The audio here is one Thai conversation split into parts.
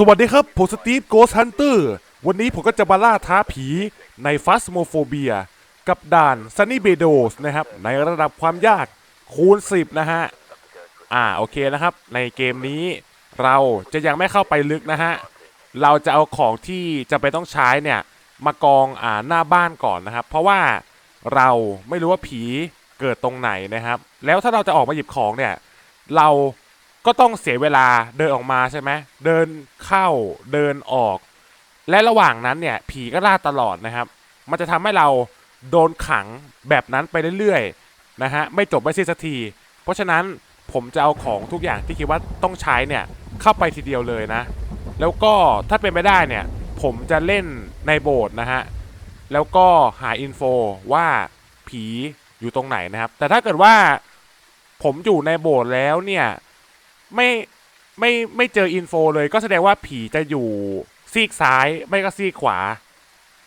สวัสดีครับ ผมสตีฟโกสฮันเตอร์วันนี้ผมก็จะมาล่าท้าผีในฟัสโมโฟเบีย กับด่านซันนี่เบโดสนะครับ ในระดับความยากคูณ 10 นะฮะ อ่า โอเคนะครับ ในเกมนี้เราจะยังไม่เข้าไปลึกนะฮะ เราจะเอาของที่จะไปต้องใช้เนี่ย มากองอ่าหน้าบ้านก่อนนะครับ เพราะว่าเราไม่รู้ว่าผีเกิดตรงไหนนะครับ แล้วถ้าเราจะออกมาหยิบของเนี่ย เรา ก็ต้องเสียเวลาเดินออกมาใช่ไหมเดินเข้าเดินออก และระหว่างนั้นเนี่ยผีก็ล่าตลอดนะครับ มันจะทำให้เราโดนขังแบบนั้นไปเรื่อยๆนะฮะไม่จบไม่สิ้นสักที เพราะฉะนั้นผมจะเอาของทุกอย่างที่คิดว่าต้องใช้เนี่ยเข้าไปทีเดียวเลยนะ แล้วก็ถ้าเป็นไปได้เนี่ยผมจะเล่นในโบสถ์นะฮะแล้วก็หาอินโฟว่าผีอยู่ตรงไหนนะครับ แต่ถ้าเกิดว่าผมอยู่ในโบสถ์แล้วเนี่ย ไม่ไม่ไม่เจออินโฟเลย ก็แสดงว่าผีจะอยู่ซีกซ้ายไม่ก็ซีกขวา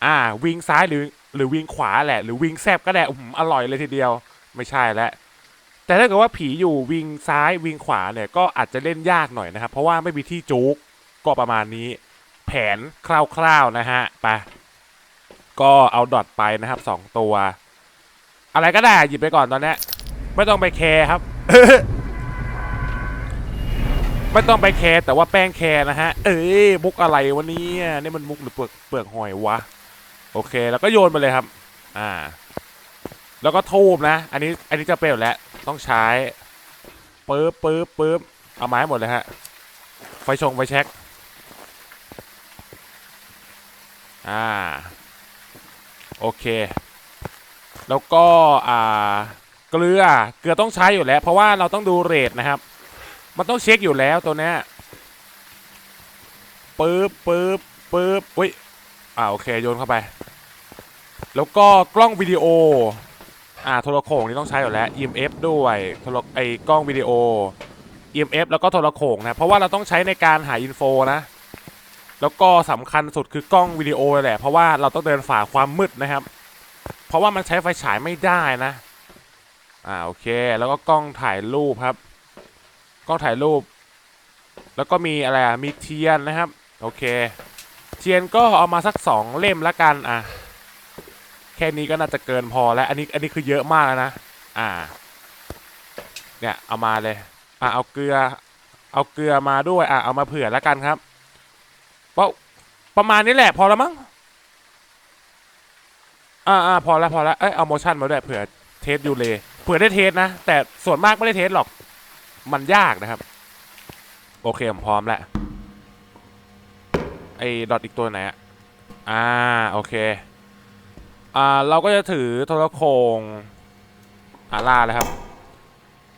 อ่า วิงซ้ายหรือหรือวิงขวาแหละ หรือวิงแซบก็ได้อื้อร่อยเลยทีเดียว ไม่ใช่แล้วแต่ถ้าเกิดว่าผีอยู่วิงซ้ายวิงขวาเนี่ยก็อาจจะเล่นยากหน่อยนะครับ เพราะว่าไม่มีที่จุกก็ประมาณนี้ แผนคร่าวๆนะฮะไปก็เอาดอทไปนะครับสองตัว อะไรก็ได้หยิบไปก่อนตอนนี้ไม่ต้องไปแคร์ครับ ไม่ต้องไปแคร์แต่ว่าแป้งแคร์นะฮะ เอ้ยมุกอะไรวะเนี่ยนี่มันมุกหรือเปลือกเปลือกหอยวะ โอเค แล้วก็โยนไปเลยครับ อ่า แล้วก็ทูบนะ อันนี้อันนี้จะเป็นอยู่แล้วต้องใช้ปึ๊บปึ๊บปึ๊บเอาไม้หมดเลยฮะ ไฟชงไฟแช็กอ่า โอเค แล้วก็อ่า เกลือ เกลือต้องใช้อยู่แล้ว เพราะว่าเราต้องดูเรทนะครับ มันต้องเช็คอยู่แล้วตัวเนี้ยปึ๊บปึ๊บปึ๊บอุ้ยอ่าโอเคโยนเข้าไป แล้วก็กล้องวิดีโอ อ่าโทรโข่งนี่ต้องใช้อยู่แล้ว EMF ด้วยโทรไอ้กล้องวิดีโอ EMF แล้วก็โทรโข่งนะเพราะว่าเราต้องใช้ในการหาอินโฟนะ แล้วก็สำคัญสุดคือกล้องวิดีโอแหละเพราะว่าเราต้องเดินฝ่าความมืดนะครับ เพราะว่ามันใช้ไฟฉายไม่ได้นะอ่าโอเค แล้วก็กล้องถ่ายรูปครับ กล้องถ่ายรูป แล้วก็มีอะไรอะมีเทียนนะครับ โอเค เทียนก็เอามาสักสองเล่มละกันอะแค่นี้ก็น่าจะเกินพอแล้วอันนี้อันนี้คือเยอะมากแล้วนะอ่า เนี่ยเอามาเลยอะเอาเกลือ เอาเกลือมาด้วยอะเอามาเผื่อละกันครับเพราะประมาณนี้แหละพอแล้วมั้งอ่าอ่าพอแล้วพอแล้วเอ้ยเอาโมชั่นมาด้วยเผื่อเทสยูเลเผื่อได้เทสนะแต่ส่วนมากไม่ได้เทสหรอก มันยากนะครับ โอเค ผมพร้อมแล้วไอ้ดอทอีกตัวไหนอะอ่า โอเค อ่า เราก็จะถือโทรโคงอ่าล่าเลยครับ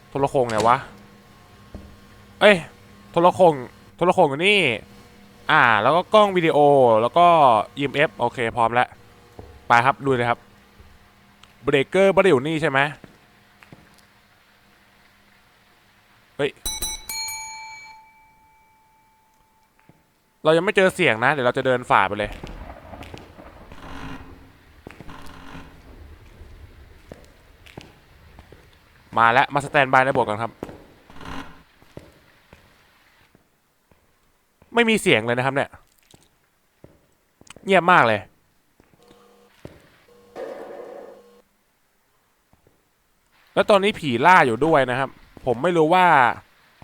โทรโคงไหนวะ เอ้ย โทรโคงโทรโคงอยู่นี่ อ่า แล้วก็กล้องวิดีโอ แล้วก็ EMF โอเค พร้อมแล้ว ไปครับลุยเลยครับ เบรกเกอร์ไม่ได้อยู่นี่ใช่ไหม เฮ้ย เรายังไม่เจอเสียงนะ เดี๋ยวเราจะเดินฝ่าไปเลย มาแล้ว มาสแตนบายในโบสถ์กันครับ ไม่มีเสียงเลยนะครับเนี่ย เงียบมากเลยแล้วตอนนี้ผีล่าอยู่ด้วยนะครับ ผมไม่รู้ว่า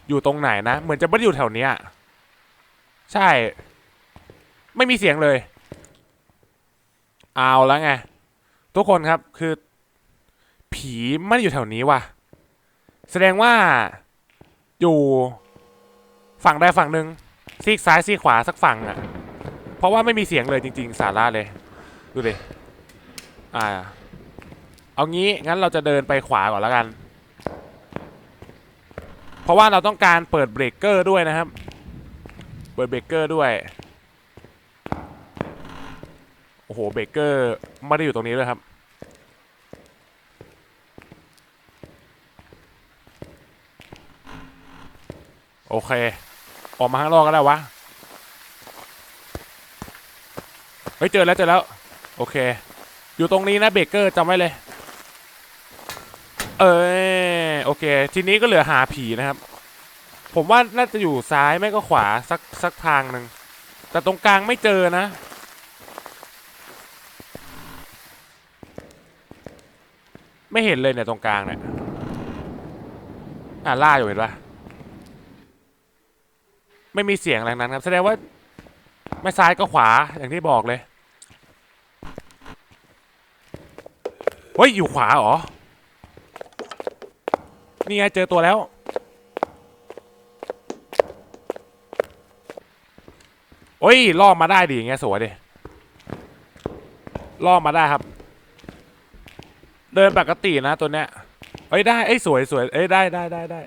อยู่ตรงไหนนะ เหมือนจะไม่ได้อยู่แถวเนี้ย ใช่ ไม่มีเสียงเลย เอาแล้วไง ทุกคนครับคือ ผีไม่ได้อยู่แถวนี้ว่ะ แสดงว่าอยู่ฝั่งใดฝั่งหนึ่งซีกซ้ายซีกขวาสักฝั่งอะ่ะ เพราะว่าไม่มีเสียงเลยจริง ๆ สาระเลย ดูดิอ่า เอางี้งั้นเราจะเดินไปขวาก่อนแล้วกัน ราะว่าเราต้องการเปิดเบรกเกอร์ด้วยนะครับ เปิดเบรกเกอร์ด้วย โอ้โห เบรกเกอร์ไม่ได้อยู่ตรงนี้เลยครับ โอเค ออกมาข้างนอกก็ได้วะ เฮ้ย เจอแล้วเจอแล้ว โอเค อยู่ตรงนี้นะเบรกเกอร์จำไว้เลย เออ โอเค ทีนี้ก็เหลือหาผีนะครับ ผมว่าน่าจะอยู่ซ้ายไม่ก็ขวาสักสักทางหนึ่ง แต่ตรงกลางไม่เจอนะ ไม่เห็นเลยเนี่ยตรงกลางเนี่ย อ่าล่าอยู่เห็นปะไม่มีเสียงอะไรนั้นครับ แสดงว่าไม่ซ้ายก็ขวาอย่างที่บอกเลย เฮ้ย อยู่ขวาเหรอ นี่ไงเจอตัวแล้ว โอ้ยล่อมาได้ดิอย่างเงี้ยสวยดิล่อมาได้ครับ เดินปกตินะตัวเนี้ยเอ้ยได้เอ้ยสวยสวยเอ้ยได้ได้ได้ได้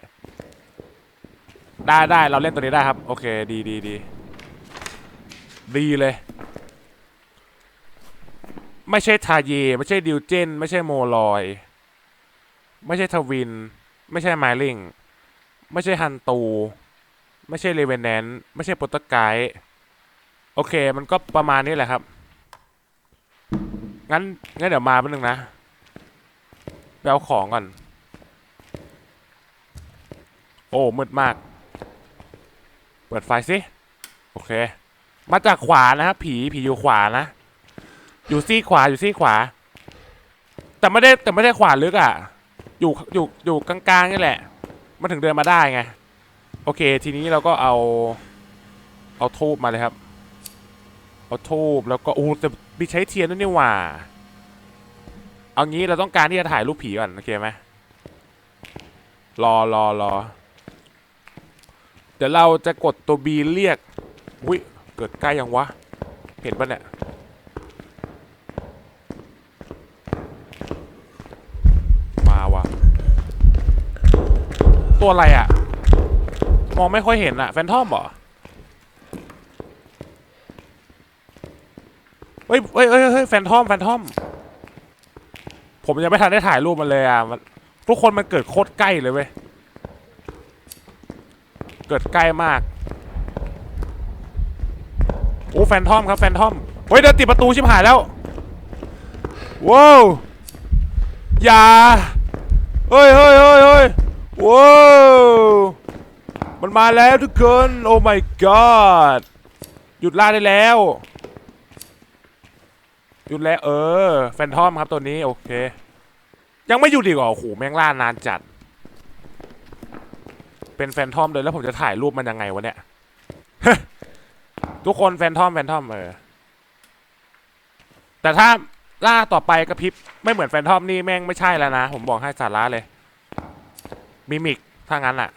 ได้ได้เราเล่นตัวนี้ได้ครับ โอเคดีดีดีดีเลย ไม่ใช่ทาเย ไม่ใช่ดิวเจน ไม่ใช่โมลอย ไม่ใช่ทวิน ไม่ใช่ไมลิงไม่ใช่ฮันตู ไม่ใช่เลเวนแนนไม่ใช่โปรตไกด์โอเค มันก็ประมาณนี้แหละครับ งั้น งั้นเดี๋ยวมาแป๊บนึงนะไปเอาของก่อน โอ้มืดมาก เปิดไฟสิ โอเค มาจากขวานะครับ ผี ผีอยู่ขวานะ อยู่ซี่ขวา อยู่ซี่ขวา แต่ไม่ได้ แต่ไม่ได้ขวาลึกอะ อยู่อยู่อยู่กลางๆนี่แหละ มันถึงเดินมาได้ไง โอเค ทีนี้เราก็เอา เอาทูบมาเลยครับ เอาทูบแล้วก็โอ้แต่มีใช้เทียนด้วยนี่หว่า เอางี้เราต้องการที่จะถ่ายรูปผีก่อนโอเคไหมรอรอรอเดี๋ยวเราจะกดตัว B เรียกวิเกิดใกล้ยังวะ เห็นปะเนี่ย มาวะ ตัวอะไรอะมองไม่ค่อยเห็นอะแฟนทอมเหรอเฮ้ยเฮ้ยเฮ้ยแฟนทอมแฟนทอม ผมยังไม่ทันได้ถ่ายรูปมันเลยอะมันทุกคนมันเกิดโคตรใกล้เลยเว้ย เกิดใกล้มาก โอ้แฟนทอมครับแฟนทอม เฮ้ยเดินติดประตูชิบหายแล้ว ว้าว อย่า เฮ้ยเฮ้ยเฮ้ยเฮ้ย ว้าวมันมาแล้วทุกคน โอ้ my god หยุดล่าได้แล้ว หยุดแล้ว เออ แฟนทอมครับตัวนี้ โอเค ยังไม่หยุดอีกเหรอโอ้โหแม่งล่านานจัด เป็นแฟนทอมเลยแล้วผมจะถ่ายรูปมันยังไงวะเนี่ย ทุกคนแฟนทอมแฟนทอมเออ แต่ถ้าล่าต่อไปกระพริบไม่เหมือนแฟนทอมนี่แม่งไม่ใช่แล้วนะ ผมบอกให้สาระเลย มิมิกถ้างั้นอะ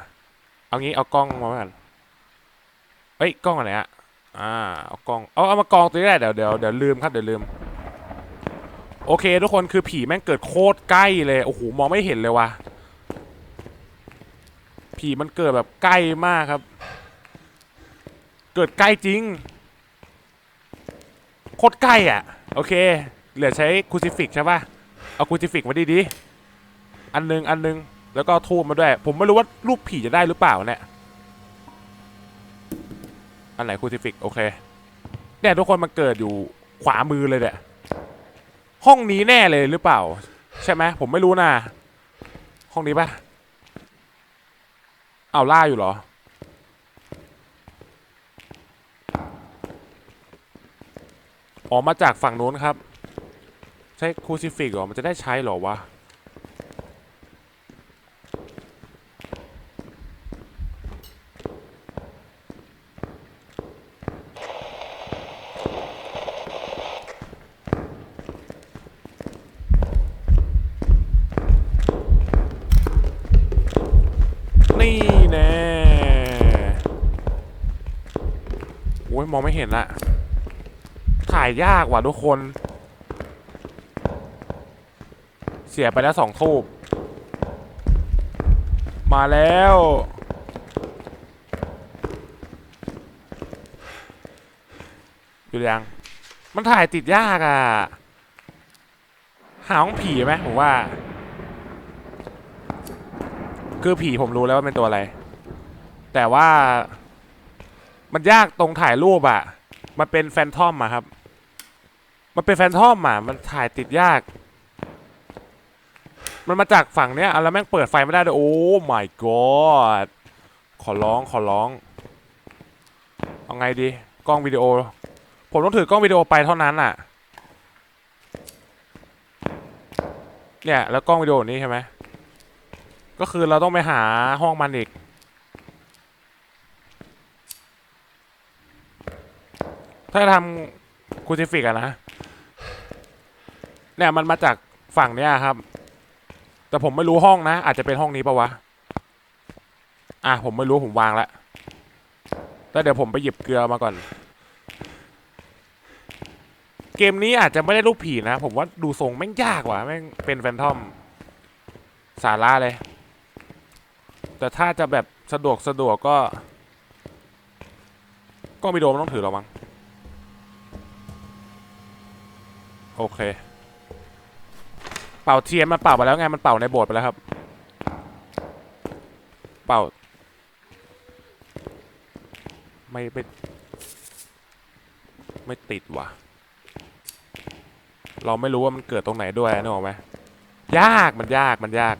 เอางี้เอากล้องมาก่อนเอ้ยกล้องอะไรอะอ่าเอากล้องเอาเอามากองตัวนี้ได้เดี๋ยวเดี๋ยวเดี๋ยวลืมครับเดี๋ยวลืม โอเค ทุกคนคือผีแม่งเกิดโคตรใกล้เลยโอ้โหมองไม่เห็นเลยว่ะผีมันเกิดแบบใกล้มากครับ เกิดใกล้จริง โคตรใกล้อะ โอเค เหลือใช้คูซิฟิกใช่ปะเอาคูซิฟิกมาดีดี อันหนึง อันหนึง แล้วก็ทูบมาด้วย ผมไม่รู้ว่ารูปผีจะได้หรือเปล่าเนี่ยอันไหนคูซิฟิกโอเคเนี่ยทุกคนมันเกิดอยู่ขวามือเลยเนี่ยห้องนี้แน่เลยหรือเปล่า ใช่ไหมผมไม่รู้นะห้องนี้ปะเอาล่าอยู่เหรอ ออกมาจากฝั่งนู้นครับ ใช้คูซิฟิกเหรอ มันจะได้ใช้เหรอวะ นี่แน่โอ้ยมองไม่เห็นละถ่ายยากว่ะทุกคน เสียไปแล้วสองทูบมาแล้ว อยู่ยัง มันถ่ายติดยากอะ หาห้องผีไหมผมว่า คือผีผมรู้แล้วว่าเป็นตัวอะไร แต่ว่ามันยากตรงถ่ายรูปอะมันเป็นแฟนทอมอะครับ มันเป็นแฟนทอมอะมันถ่ายติดยาก มันมาจากฝั่งเนี้ยอะแล้วแม่งเปิดไฟไม่ได้ด้วยโอ้ my god ขอร้องขอร้อง เอาไงดี กล้องวิดีโอ ผมต้องถือกล้องวิดีโอไปเท่านั้นอะ เนี่ยแล้วกล้องวิดีโอนี้ใช่ไหมก็คือเราต้องไปหาห้องมันอีก ถ้าทำคูซิฟิกอะนะ เนี่ยมันมาจากฝั่งเนี้ยครับ แต่ผมไม่รู้ห้องนะ อาจจะเป็นห้องนี้ปะวะ อะผมไม่รู้ผมวางแล้วแล้วเดี๋ยวผมไปหยิบเกลือมาก่อน เกมนี้อาจจะไม่ได้รูปผีนะ ผมว่าดูทรงแม่งยากว่ะแม่งเป็นแฟนทอม สาระเลย แต่ถ้าจะแบบสะดวกสะดวกก็ ก็ไม่โดมต้องถือหรอมั้งโอเค เป่าเทียนมันเป่าไปแล้วไงมันเป่าในโบสถ์ไปแล้วครับ เป่า ไม่ไม่ไม่ติดว่ะ เราไม่รู้ว่ามันเกิดตรงไหนด้วยนึกออกไหมยากมันยากมันยาก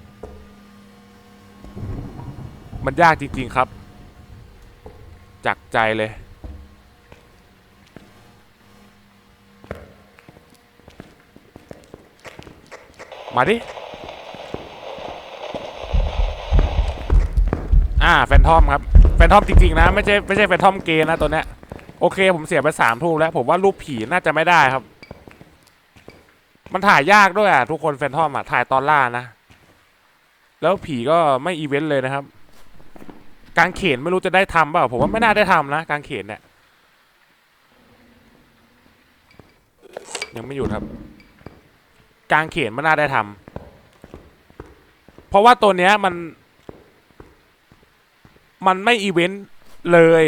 มันยากจริง ๆครับ จากใจเลย มาดิ อ่าแฟนทอมครับ แฟนทอมจริงๆนะ ไม่ใช่ไม่ใช่แฟนทอมเกย์นะตัวเนี้ย โอเคผมเสียไปสามทูแล้ว ผมว่ารูปผีน่าจะไม่ได้ครับ มันถ่ายยากด้วยอะทุกคนแฟนทอมอะถ่ายตอนล่านะ แล้วผีก็ไม่อีเวนต์เลยนะครับ กางเขนไม่รู้จะได้ทำเปล่าผมว่าไม่น่าได้ทำนะกางเขนเนี่ยยังไม่หยุดครับ กางเขนไม่น่าได้ทำเพราะว่าตัวเนี้ยมัน มันไม่อีเวนต์เลย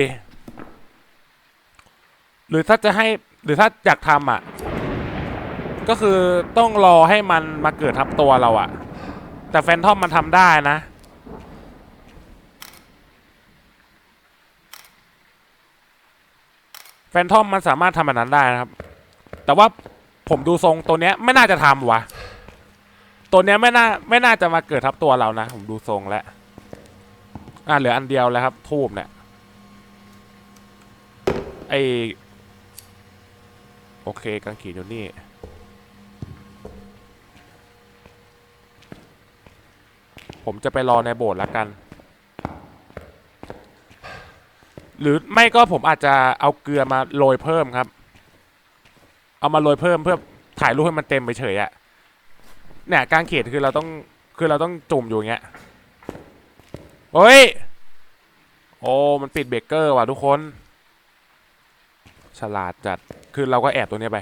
หรือถ้าจะให้หรือถ้าอยากทำอะ ก็คือต้องรอให้มันมาเกิดทับตัวเราอะ แต่แฟนทอมมันทำได้นะแฟนทอมมันสามารถทำแบบนั้นได้นะครับ แต่ว่า ผมดูทรงตัวเนี้ยไม่น่าจะทำวะ ตัวเนี้ยไม่น่าไม่น่าจะมาเกิดทับตัวเรานะ ผมดูทรงแล้ว อ่าเหลืออันเดียวแล้วครับ ทูบเนี่ยไอโอเคกางเขนอยู่นี่ ผมจะไปรอในโบสถ์แล้วกัน หรือไม่ก็ผมอาจจะเอาเกลือมาโรยเพิ่มครับ เอามาโรยเพิ่มเพื่อถ่ายรูปให้มันเต็มไปเฉยอะเนี่ยกางเขนคือเราต้องคือเราต้องจุ่มอยู่อย่างเงี้ยเฮ้ย โอ้ มันปิดเบรกเกอร์ว่ะทุกคน ฉลาดจัด คือเราก็แอบตัวเนี้ยไป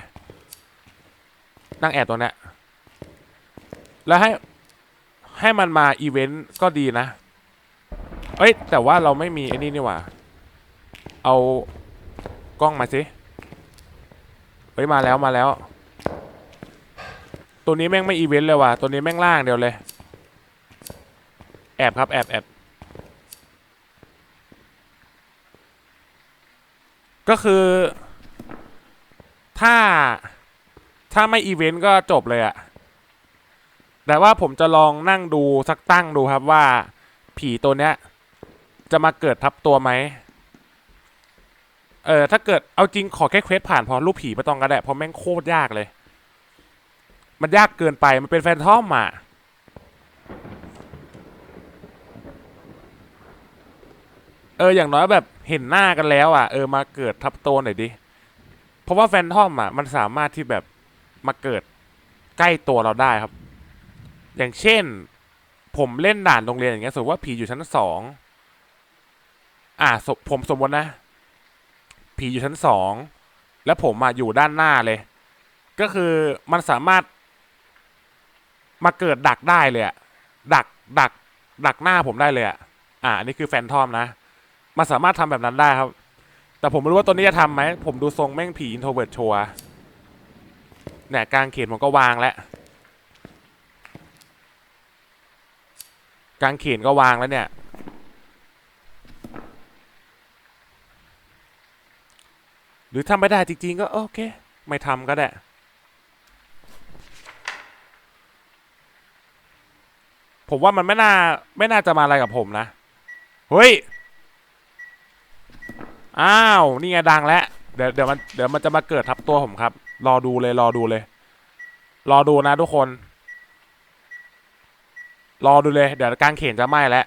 นั่งแอบตัวเนี้ยแล้วให้ให้มันมาอีเวนต์ก็ดีนะ เอ้ย แต่ว่าเราไม่มีไอ้นี่นี่หว่า เอากล้องมาสิ เฮ้ยมาแล้วมาแล้ว ตัวนี้แม่งไม่อีเวนต์เลยว่ะ ตัวนี้แม่งล่างเดียวเลย แอบครับแอบแอบก็คือ ถ้าถ้าไม่อีเวนต์ก็จบเลยอะแต่ว่าผมจะลองนั่งดูสักตั้งดูครับว่า ผีตัวเนี้ย จะมาเกิดทับตัวไหม เออถ้าเกิดเอาจริงขอแค่เควสผ่านพอรูปผีไม่ต้องก็ได้เพราะแม่งโคตรยากเลย มันยากเกินไปมันเป็นแฟนทอมอะเอออย่างน้อยแบบเห็นหน้ากันแล้วอะเออมาเกิดทับโตวหน่อยดิเพราะว่าแฟนทอมอะมันสามารถที่แบบมาเกิดใกล้ตัวเราได้ครับ อย่างเช่น ผมเล่นด่านโรงเรียนอย่างเงี้ยสมมติว่าผีอยู่ชั้นสองอ่าสมผมสมมตินะ ผีอยู่ชั้นสองแล้วผมมาอยู่ด้านหน้าเลย ก็คือมันสามารถมาเกิดดักได้เลยอะดักดัก ดักหน้าผมได้เลยอะอ่าอันนี้คือแฟนทอมนะ มันสามารถทำแบบนั้นได้ครับ แต่ผมไม่รู้ว่าตัวนี้จะทำไหม ผมดูทรงแม่งผีอินโทรเวิร์ดชัวร์เนี่ยกลางเขนผมก็วางแล้วกลางเขนก็วางแล้วเนี่ย รือทำไม่ได้จริงๆ ก็โอเค ไม่ทำก็ได้ ผมว่ามันไม่น่า ไม่น่าจะมาอะไรกับผมนะ เฮ้ย อ้าว นี่ไงดังแล้ว เดี๋ยวเดี๋ยวมันเดี๋ยวมันจะมาเกิดทับตัวผมครับ รอดูเลยรอดูเลย รอดูนะทุกคน รอดูเลย เดี๋ยวกางเขนจะไหม้แล้ว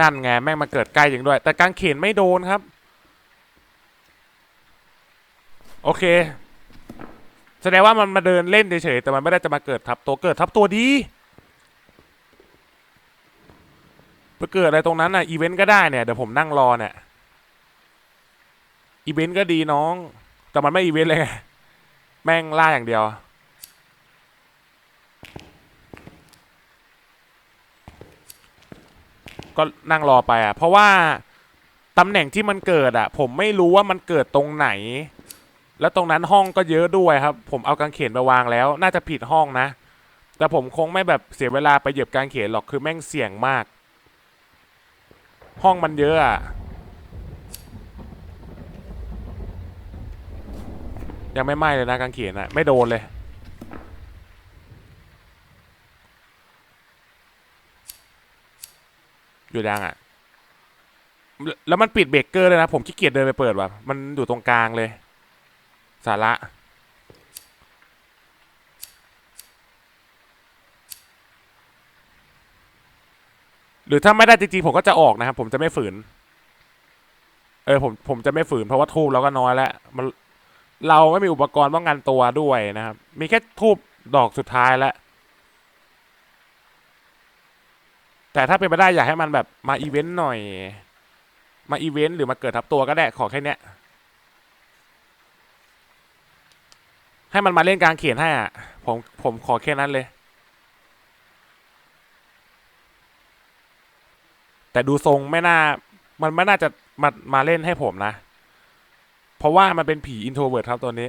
นั่นไงแม่งมาเกิดใกล้จริงด้วย แต่กางเขนไม่โดนครับ โอเค แสดงว่ามันมาเดินเล่นเฉยๆแต่มันไม่ได้จะมาเกิดทับตัวเกิดทับตัวดีไปเกิดอะไรตรงนั้นน่ะอีเวนต์ก็ได้เนี่ยเดี๋ยวผมนั่งรอเนี่ยอีเวนต์ก็ดีน้อง แต่มันไม่อีเวนต์เลยไงแม่งล่าอย่างเดียว ก็นั่งรอไปอะ เพราะว่าตำแหน่งที่มันเกิดอะ ผมไม่รู้ว่ามันเกิดตรงไหน แล้วตรงนั้นห้องก็เยอะด้วยครับ ผมเอากางเขนไปวางแล้ว น่าจะผิดห้องนะ แต่ผมคงไม่แบบเสียเวลาไปเหยียบกางเขนหรอกคือแม่งเสี่ยงมาก ห้องมันเยอะอะยังไม่ไหม้เลยนะกางเขนอะ ไม่โดนเลย อยู่ยังอะแล้วแล้วมันปิดเบรกเกอร์เลยนะ ผมขี้เกียจเดินไปเปิดว่ะ มันอยู่ตรงกลางเลย สาระหรือถ้าไม่ได้จริงๆผมก็จะออกนะครับ ผมจะไม่ฝืน เออผมผมจะไม่ฝืนเพราะว่าทูบเราก็น้อยแล้วมันเราไม่มีอุปกรณ์ป้องกันตัวด้วยนะครับ มีแค่ทูบดอกสุดท้ายแล้ว แต่ถ้าเป็นไปได้อยากให้มันแบบมาอีเวนต์หน่อย มาอีเวนต์หรือมาเกิดทับตัวก็ได้ขอแค่เนี้ย ให้มันมาเล่นกลางเขียนให้อะ ผมผมขอแค่นั้นเลย แต่ดูทรงไม่น่า มันไม่น่าจะมามาเล่นให้ผมนะ เพราะว่ามันเป็นผีอินโทรเวิร์ดครับตัวนี้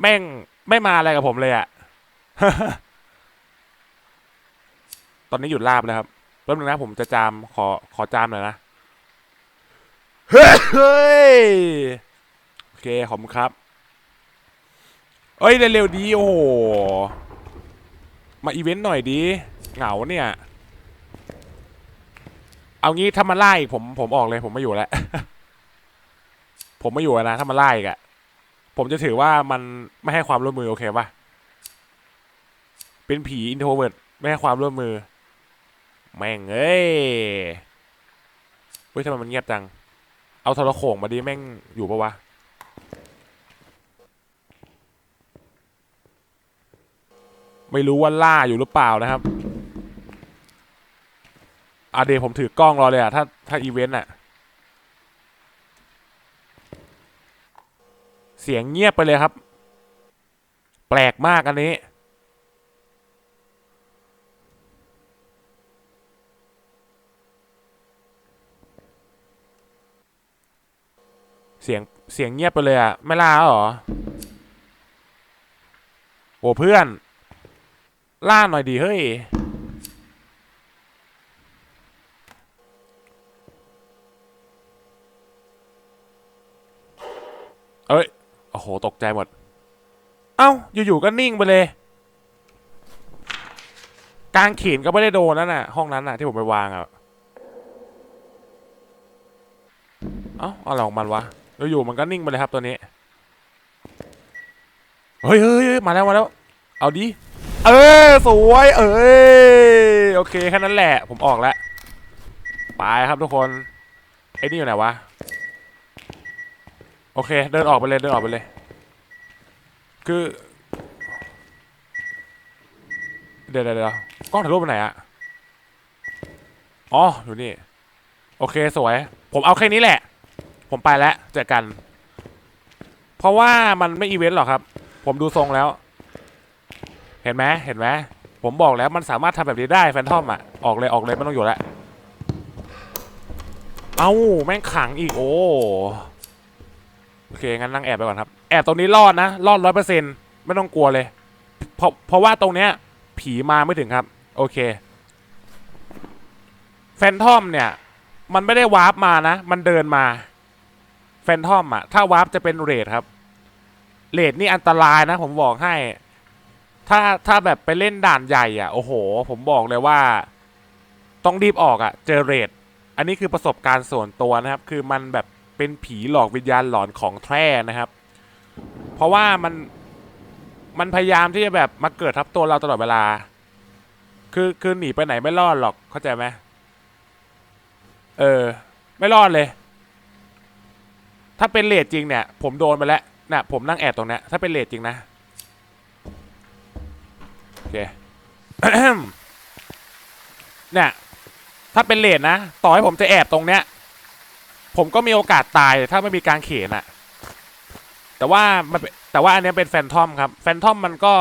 แม่งไม่มาอะไรกับผมเลยอะ ตอนนี้หยุดลาบแล้วครับแป๊บนึงนะผมจะจามขอขอจามหน่อยนะเฮ้ยโอเคขอบคุณครับเอ้ยเร็วๆดีโอ้โหมาอีเวนต์หน่อยดีเหงาเนี่ยเอางี้ถ้ามันไล่ผมผมออกเลยผมไม่อยู่แล้ว ผมไม่อยู่นะถ้ามันไล่กะผมจะถือว่ามันไม่ให้ความร่วมมือโอเคปะเป็นผีอินโทรเวิร์ดไม่ให้ความร่วมมือ แม่งเอ้ยเฮ้ยทำไมมันเงียบจัง เอาโทรโข่งมาดิแม่งอยู่ปะวะไม่รู้ว่าล่าอยู่หรือเปล่านะครับอะเดี๋ยวผมถือกล้องรอเลยอะถ้าถ้าอีเวนต์อะเสียงเงียบไปเลยครับ แปลกมากอันนี้ เสียงเสียงเงียบไปเลยอะไม่ล่าหรอ โอ้เพื่อน ล่าหน่อยดีเฮ้ย เอ้ย โอ้โห ตกใจหมด เอ้า อยู่ ๆ ก็นิ่งไปเลย กลางเขีนก็ไม่ได้โดนนั่นน่ะ ห้องนั้นน่ะ ที่ผมไปวางอะ เอ้าอะไรของมันวะ อยู่มันก็นิ่งไปเลยครับตัวนี้ เฮ้ยเฮ้ยมาแล้วมาแล้ว เอาดิ เออสวย เอ้ยโอเคแค่นั้นแหละ ผมออกแล้วไปครับทุกคน ไอ้นี่อยู่ไหนวะ โอเค เดินออกไปเลย เดินออกไปเลย คือ เดี๋ยวเดี๋ยวเดี๋ยวกล้องถ่ายรูปไปไหนอะอ๋อ อยู่นี่ โอเคสวย ผมเอาแค่นี้แหละ ผมไปแล้วเจอกัน เพราะว่ามันไม่อีเวนต์หรอกครับ ผมดูทรงแล้ว เห็นไหมเห็นไหมผมบอกแล้วมันสามารถทำแบบนี้ได้แฟนทอมอะ ออกเลยออกเลยไม่ต้องอยู่แล้วเอ้าแม่งขังอีกโอ้โอเค งั้นนั่งแอบไปก่อนครับ แอบตรงนี้รอดนะ รอดร้อยเปอร์เซ็นไม่ต้องกลัวเลยเพราะเพราะว่าตรงเนี้ย ผีมาไม่ถึงครับ โอเค แฟนทอมเนี่ย มันไม่ได้วาร์ปมานะ มันเดินมา แฟนทอมอะถ้าวาร์ปจะเป็นเรดครับ เรดนี่อันตรายนะ ผมบอกให้ ถ้าถ้าแบบไปเล่นด่านใหญ่อะ โอ้โห ผมบอกเลยว่า ต้องรีบออกอะ เจอเรด อันนี้คือประสบการณ์ส่วนตัวนะครับ คือมันแบบเป็นผีหลอกวิญญาณหลอนของแท้นะครับ เพราะว่ามันมันพยายามที่จะแบบมาเกิดทับตัวเราตลอดเวลา คือคือหนีไปไหนไม่รอดหรอกเข้าใจไหมเออ ไม่รอดเลย ถ้าเป็นเลทจริงเนี่ย ผมโดนไปแล้วน่ะผมนั่งแอบตรงเนี้ยถ้าเป็นเลทจริงนะ โอเคเนี่ยถ้าเป็นเลทนะ ต่อให้ผมจะแอบตรงเนี้ย ผมก็มีโอกาสตายถ้าไม่มีการเขนอะแต่ว่ามันแต่ว่าอันนี้เป็นแฟนทอมครับ แฟนทอมมันก็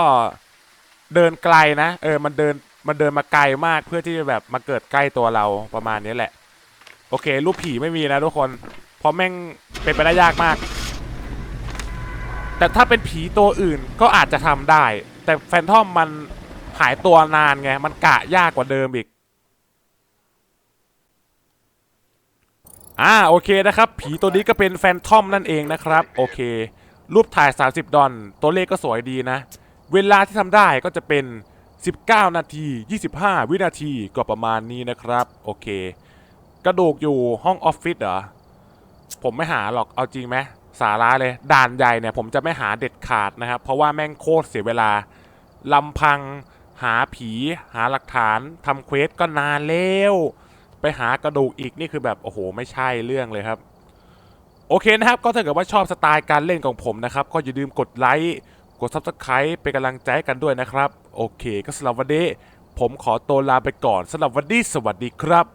เดินไกลนะ เออ มันเดิน มันเดินมาไกลมากเพื่อที่จะแบบมาเกิดใกล้ตัวเราประมาณนี้แหละ โอเค รูปผีไม่มีนะทุกคน เพราะแม่งเป็นไปได้ยากมาก แต่ถ้าเป็นผีตัวอื่นก็อาจจะทำได้ แต่แฟนทอมมันหายตัวนานไง มันกะยากกว่าเดิมอีก อ่า โอเคนะครับ ผีตัวนี้ก็เป็นแฟนทอมนั่นเองนะครับ โอเค รูปถ่าย 30 ดอลตัวเลขก็สวยดีนะ เวลาที่ทำได้ก็จะเป็น 19 นาที 25 วินาทีก็ประมาณนี้นะครับ โอเค กระดูกอยู่ห้องออฟฟิศเหรอ ผมไม่หาหรอกเอาจริงไหมสาระเลย ด่านใหญ่เนี่ยผมจะไม่หาเด็ดขาดนะครับ เพราะว่าแม่งโคตรเสียเวลาลำพังหาผีหาหลักฐานทำเควสก็นานแล้วไปหากระดูกอีกนี่คือแบบโอ้โห ไม่ใช่เรื่องเลยครับ โอเคนะครับ ก็ถ้าเกิดว่าชอบสไตล์การเล่นของผมนะครับ ก็อย่าลืมกดไลค์กด Subscribe เป็นกำลังใจกันด้วยนะครับ โอเค ก็สำหรับวันนี้ผมขอตัวลาไปก่อนสำหรับวันนี้สวัสดีครับ